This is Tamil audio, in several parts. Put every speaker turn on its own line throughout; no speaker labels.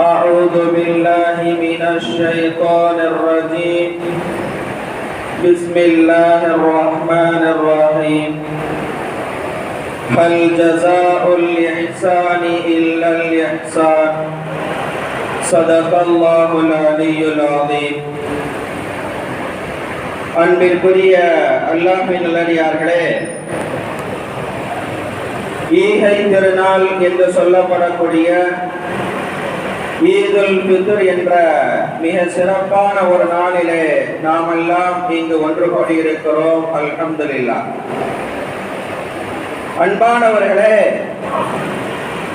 أعوذ بالله من الشيطان الرجيم بسم الله الرحمن الرحيم هل جزاء الإحسان إلا الإحسان صدق الله العلي العظيم அன்பிற்குரிய அல்லாஹின் நல்லடியார்களே ஈகை திருநாள் என்று சொல்லப்படக்கூடிய ஈதுல் பித்ர் என்ற மிக சிறப்பான ஒரு நாளிலே நாமெல்லாம் இங்கு ஒன்று கூடியிருக்கிறோம். அல்ஹம்துலில்லா. அன்பானவர்களே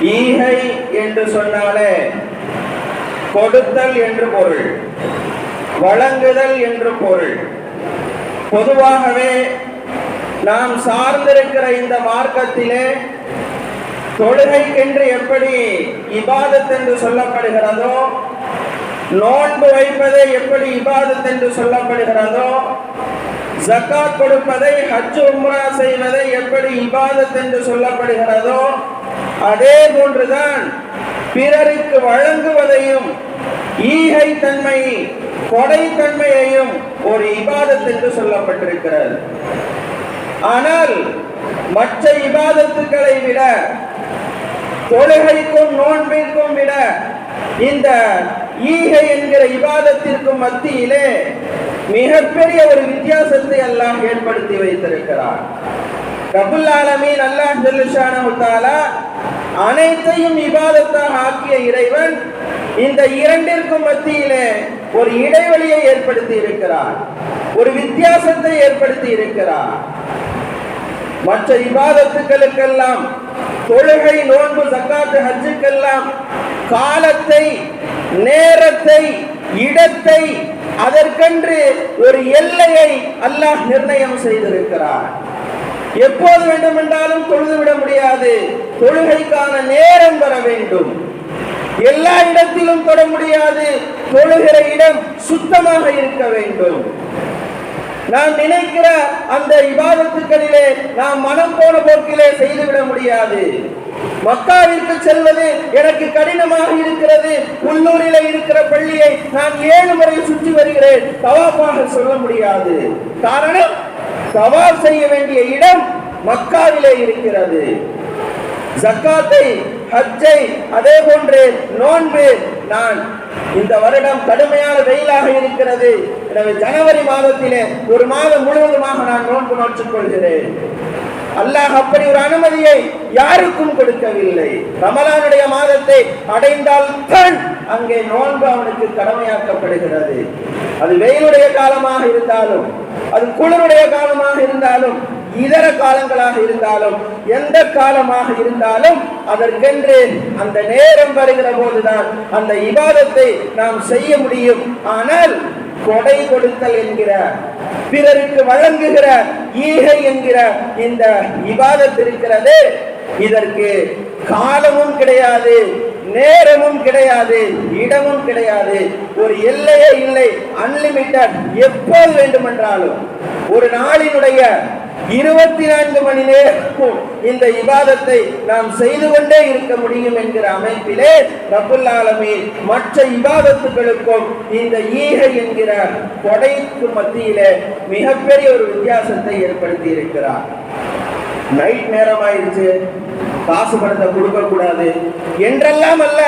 ஈகை என்று சொன்னாலே கொடுத்தல் என்று பொருள் வழங்குதல் என்று பொருள். பொதுவாகவே நாம் சார்ந்திருக்கிற இந்த மார்க்கத்திலே தொழுகைக்கென்று எப்படி இபாதத் என்று சொல்லப்படுகிறதோ நோன்பு வைப்பதை எப்படி இபாதத் என்று சொல்லப்படுகிறதோ ஜக்காத் கொடுப்பதை ஹஜ் உம்ரா செய்வதை எப்படி இபாதத் என்று சொல்லப்படுகிறதோ அதே போன்றுதான் பிறருக்கு வழங்குவதையும் ஈகை தன்மை கொடை தன்மையையும் ஒரு இபாதத் என்று சொல்லப்பட்டிருக்கிறது. ஆனால் மற்ற இபாதத்துக்களை விட தொழுகைக்கும் நோன்பிற்கும் விட இந்த ஈகை என்கிற விவாதத்திற்கும் மத்தியிலே மிகப்பெரிய ஒரு வித்தியாசத்தை எல்லாம் ஏற்படுத்தி வைத்திருக்கிறார் கபுல் ஆலமீன் அல்லாஹ் ஜல்லுஷானஹு அனைத்தையும் விவாதத்தாக ஆக்கிய இறைவன் இந்த இரண்டிற்கும் மத்தியிலே ஒரு இடைவெளியை ஏற்படுத்தி இருக்கிறார் ஒரு வித்தியாசத்தை ஏற்படுத்தி இருக்கிறார் மற்ற விவாதத்துக்களுக்கெல்லாம் தொழுகை நோன்பு சக்காத்து ஹஜ்ஜுக்கெல்லாம் காலத்தை நேரத்தை இடத்தை அதற்கென்று ஒரு எல்லையை அல்லாஹ் நிர்ணயம் செய்திருக்கிறார். எப்போது வேண்டுமென்றாலும் தொழுது விட முடியாது. தொழுகைக்கான நேரம் வர வேண்டும். எல்லா இடத்திலும் தொட முடியாது. தொழுகிற இடம் சுத்தமாக இருக்க வேண்டும். நான் நினைக்கிற அந்த இபாதத்துக்களிலே நாம் மனம் போன போக்கிலே செய்துவிட முடியாது. மக்காவிற்கு செல்வது எனக்கு கடினமாக இருக்கிறது. உள்ளூரில் இருக்கிற பள்ளியை நான் ஏழு முறை சுற்றி வருகிறேன். தவாப்பாக சொல்ல முடியாது. காரணம் தவாப் செய்ய வேண்டிய இடம் மக்காவிலே இருக்கிறது. ஜக்காத்தை ஹஜ்ஜை அதே போன்று நோன்பு நான் இந்த வருடம் கடுமையான வெயிலாக இருக்கிறது. எனவே ஜனவரி மாதத்திலே ஒரு மாதம் முழுவதுமாக நான் நோன்பு நோற்றுக் கொள்கிறேன். அல்லாஹ் அப்படி ஒரு அனுமதியை யாருக்கும் கொடுக்கவில்லை. ரமலானுடைய மாதத்தை அடைந்தால்தான் அங்கே நோன்பு அவனுக்கு கடமையாக்கப்படுகிறது. அது வெயிலுடைய காலமாக இருந்தாலும் அது குளிருடைய காலமாக இருந்தாலும் இதர காலங்களாக இருந்தாலும் எந்த காலமாக இருந்தாலும் அதற்கென்று அந்த நேரம் வருகிற போதுதான் அந்த இபாதத்தை நாம் செய்ய முடியும். ஆனால் கொடை கொடுத்தல் என்கிற பிறருக்கு வழங்குகிற ஈகை என்கிற இந்த விவாதம் இருக்கிறது. இதற்கு காலமும் கிடையாது நேரமும் கிடையாது இடமும் கிடையாது. ஒரு எல்லையே இல்லை அன்லிமிட்டட் எப்போது வேண்டுமென்றாலும் ஒரு நாளினுடைய இருபத்தி நான்கு மணி நேரமும் இந்த இபாதத்தை நாம் செய்து கொண்டே இருக்க முடியும் என்கிற அமைப்பிலே ரபுல் ஆலமீன் மற்ற இபாதத்துகளுக்கும் இந்த ஈகை என்கிற கொடைக்கு மத்தியிலே மிகப்பெரிய ஒரு வித்தியாசத்தை ஏற்படுத்தி இருக்கிறார் நைட் நேரம் ஆயிடுச்சு காசு பணத்தை கொடுக்க கூடாது என்றெல்லாம் அல்ல.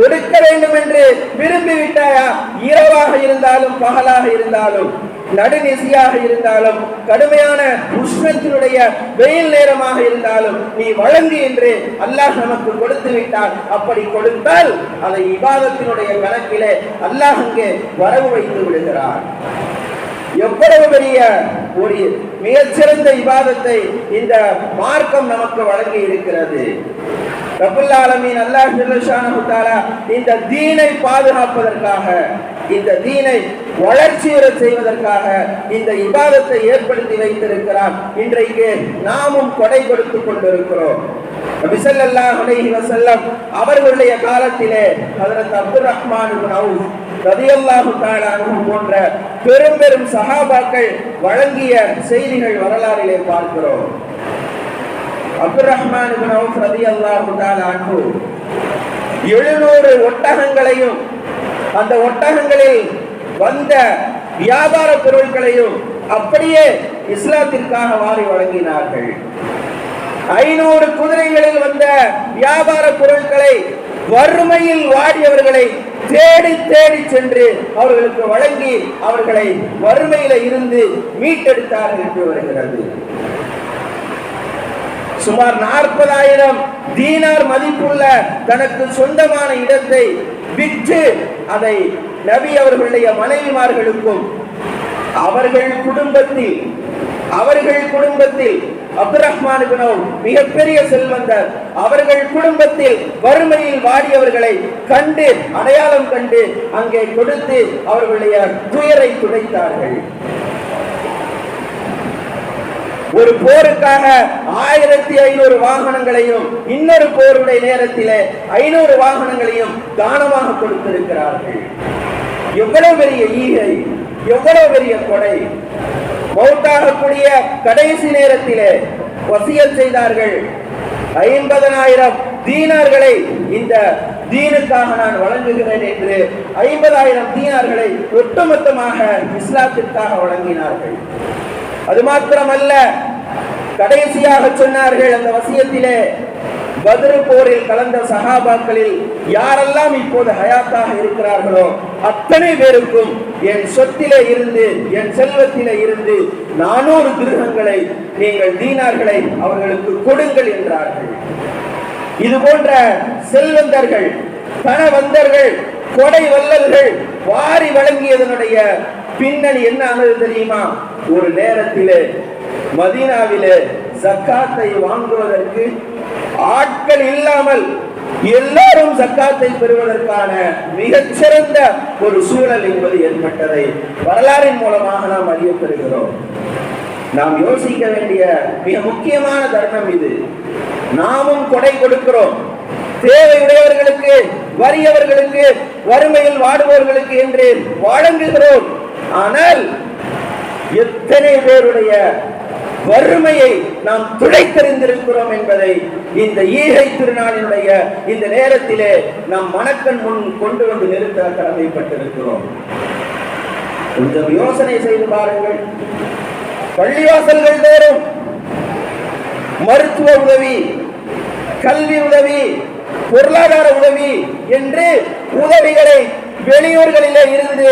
கொடுக்க வேண்டும் என்று விரும்பி விட்டாயா இரவாக இருந்தாலும் பகலாக இருந்தாலும் நடுநிசியாக இருந்தாலும் கடுமையான உஷ்ணத்தினுடைய வெயில் நேரமாக இருந்தாலும் நீ வழங்கு என்று அல்லாஹ் நமக்கு கொடுத்து விட்டால் அப்படி கொடுத்தால் அதை இபாதத்தினுடைய கணக்கிலே அல்லாஹ் அங்கே வரவு வைத்து விடுகிறார் எவ்வளவு பெரிய ஒரு மிகச்சிறந்த இபாதத்தை இந்த மார்க்கம் நமக்கு வழங்கி இருக்கிறது ரபுல் ஆலமீன் அல்லாஹ் ஜல்லஷானஹு இந்த தீனை பாதுகாப்பதற்காக இந்த தீனை வளர்ச்சியுற செய்வதற்காக இந்த இபாதத்தை ஏற்படுத்தி வைத்திருக்கிறார். இன்றைக்கு நாமும் கொடை கொடுத்து கொண்டிருக்கிறோம். நபி ஸல்லல்லாஹு அலைஹி அவர்களுடைய காலத்திலே அதற்கு அப்துல் ரஹ்மான் இப்னு அவுஃப் போன்ற பெரும் பெரும் சஹாபாக்கள் வழங்கிய செய்திகள் வரலாறிலே பார்க்கிறோம். அப்துல் ரஹ்மான் இப்னு அவுஃப் ரலியல்லாஹு தஆலா அன்ஹு 700 ஒட்டகங்களையும் அந்த ஒட்டகங்களில் வந்த வியாபார பொருட்களையும் அப்படியே இஸ்லாத்திற்காக வாரி வழங்கினார்கள். ஐநூறு குதிரைகளில் வந்த வியாபார பொருட்களை வறுமையில் வாடியவர்களை தேடி தேடி சென்று அவர்களுக்கு வழங்கி அவர்களை வறுமையில இருந்து மீட்டெடுத்தார்கள் என்று வருகிறது. சுமார் நாற்பதாயிரம் தீனார் மதிப்புள்ள தனக்கு சொந்தமான இடத்தை விற்று அதை நபி அவர்களுடைய மனைவிமார்களுக்கும் அவர்கள் குடும்பத்தில் அவர்கள் குடும்பத்தில் அப்து ரஹ்மான் மிகப்பெரிய செல்வந்தர் அவர்கள் குடும்பத்தில் வறுமையில் வாடியவர்களை கண்டு அடையாளம் கண்டு அங்கே கொடுத்து அவர்களுடைய துயரை துடைத்தார்கள். ஒரு போருக்காக ஆயிரத்தி ஐநூறு வாகனங்களையும் இன்னொரு போருடைய நேரத்திலே ஐநூறு வாகனங்களையும் தானமாக கொடுத்திருக்கிறார்கள். எவ்வளவு பெரிய ஈகை எவ்வளவு பெரிய கொடை. மௌத்தாகக்கூடிய கடைசி நேரத்திலே வசியல் செய்தார்கள். ஐம்பதனாயிரம் தீனார்களை இந்த தீனுக்காக நான் வழங்குகிறேன் என்று ஐம்பதாயிரம் தீனார்களை ஒட்டுமொத்தமாக இஸ்லாத்திற்காக வழங்கினார்கள். அது மாத்திரமல்ல கடைசியாக சொன்னார்கள் அந்த வசியத்திலே பதிரு போரில் கலந்த சகாபாக்களில் யாரெல்லாம் இப்போது ஹயாத்தாக இருக்கிறார்களோ அத்தனை பேருக்கும் என் சொத்திலே இருந்து என் செல்வத்திலே இருந்து நானூறு திருகங்களை நீங்கள் தீனார்களை அவர்களுக்கு கொடுங்கள் என்றார்கள். இது போன்ற செல்வந்தர்கள் பணவந்தர்கள் கொடை வல்லல்கள் வாரி வழங்கியதனுடைய பின்னணி என்ன ஆனது தெரியுமா? ஒரு நேரத்திலே மதீனாவிலே சக்காத்தை வாங்குவதற்கு ஆட்கள் இல்லாமல் எல்லாரும் சக்காத்தை பெறுவதற்கான மிகச்சிறந்த ஒரு சூழல் என்பது ஏற்பட்டதை வரலாறின் மூலமாக நாம் அறியப்பெறுகிறோம் நாம் யோசிக்க வேண்டிய மிக முக்கியமான தருணம் இது. நாமும் கொடை கொடுக்கிறோம். தேவையுடையவர்களுக்கு வறியவர்களுக்கு வறுமையில் வாடுபவர்களுக்கு என்று வழங்குகிறோம். ஆனால் எத்தனை பேருடைய வறுமையை நாம் துடைத்தறிந்திருக்கிறோம் என்பதை இந்த ஈகை திருநாளினுடைய இந்த நேரத்திலே நாம் மனக்கண் முன் கொண்டு வந்து நிறுத்த கடமைப்பட்டிருக்கிறோம் கொஞ்சம் யோசனை செய்து பாருங்கள். பள்ளிவாசல்கள் தோறும் மருத்துவ உதவி கல்வி உதவி பொருளாதார உதவி என்று உதவிகளை வெளியூர்களிலே இருந்து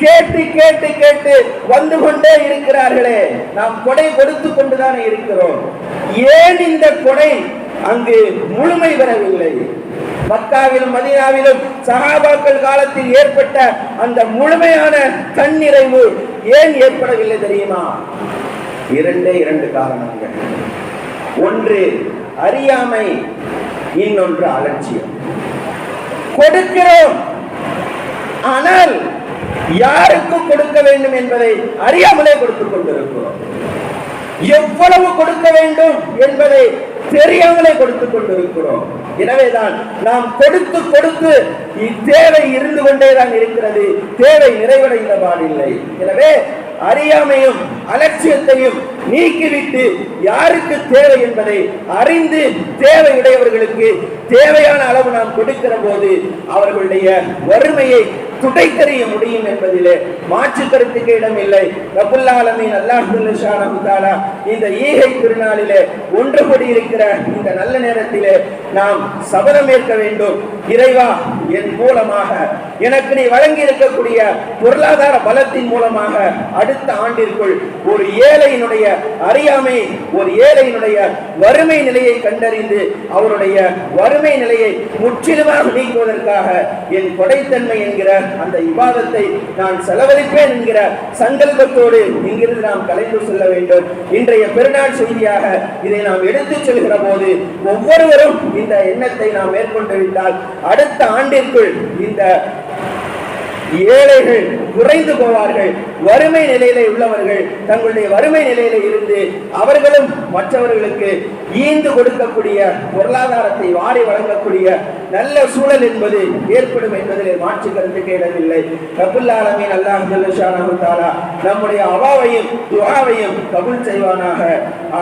கேட்டு கேட்டு கேட்டு வந்து கொண்டே இருக்கிறார்களே. நாம் கொடை கொடுத்து கொண்டுதானே இருக்கிறோம். ஏன் இந்த கொடை அங்கு முழுமை பெறவில்லை மக்காவிலும் மதினாவிலும் சகாபாக்கள் காலத்தில் ஏற்பட்ட அந்த முழுமையான தன்னிறைவு ஏன் ஏற்படவில்லை தெரியுமா? இரண்டே இரண்டு காரணங்கள். ஒன்று அறியாமை இன்னொன்று அலட்சியம். கொடுக்கிறோம். ஆனால் யாருக்கு கொடுக்க வேண்டும் என்பதை அறியாமலே கொடுத்துக் கொண்டிருக்கிறோம். எவ்வளவு கொடுக்க வேண்டும் என்பதை தெரியாமலே கொடுத்துக் கொண்டிருக்கிறோம். எனவேதான் நாம் கொடுத்து கொடுத்து இத்தேவை இருந்து கொண்டேதான் இருக்கிறது. தேவை நிறைவடைந்த பாடில்லை. எனவே அறியாமையும் அலட்சியத்தையும் நீக்கிவிட்டு யாருக்கு தேவை என்பதை அறிந்து தேவையுடையவர்களுக்கு தேவையான அளவு நாம் கொடுக்கிற போது அவர்களுடைய வறுமையை துடைத்தறிய முடியும் என்பதிலே மாற்று கருத்துக்கு இடமில்லை ரபுல்லாலமின் அல்லாஹுல்லா இந்த ஈகை திருநாளிலே ஒன்று கூடி இருக்கிற இந்த நல்ல நேரத்திலே நாம் சபதம் ஏற்க வேண்டும். இறைவா என் மூலமாக. எனக்கு நீ வழங்கி இருக்கக்கூடிய பொருளாதார பலத்தின் மூலமாக அடுத்த ஆண்டிற்குள் ஒரு ஏழையினுடைய அறியாமை ஒரு ஏழையினுடைய வறுமை நிலையை கண்டறிந்து அவருடைய வறுமை நிலையை முற்றிலுமாக நீக்குவதற்காக என் கொடைத்தன்மை என்கிற
அந்த இபாதத்தை நான் செலவழிப்பேன் என்கிற சங்கல்பத்தோடு இங்கிருந்து நாம் கலைந்து செல்ல வேண்டும். இன்றைய பெருநாள் செய்தியாக இதை நாம் எடுத்துச் செல்கிற போது ஒவ்வொருவரும் இந்த எண்ணத்தை நாம் மேற்கொண்டு விட்டால் அடுத்த ஆண்டிற்குள் இந்த ஏழைகள் குறைந்து போவார்கள். வறுமை நிலையில உள்ளவர்கள் தங்களுடைய வறுமை நிலையில இருந்து அவர்களும் மற்றவர்களுக்கு ஈந்து கொடுக்கக்கூடிய பொருளாதாரத்தை வாரி வழங்கக்கூடிய நல்ல சூழல் என்பது ஏற்படும் என்பதில் மாற்று கருத்துக்கு இடமில்லை கபுல்லாலமே அல்லாஹ் தாரா நம்முடைய அவாவையும் துவாவையும் கபுல் செய்வானாக.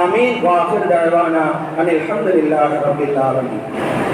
ஆமீன். வாஹிர் தழ்வானா அனில் ஹம்துலில்லாஹி ரப்பில் ஆலமீன்.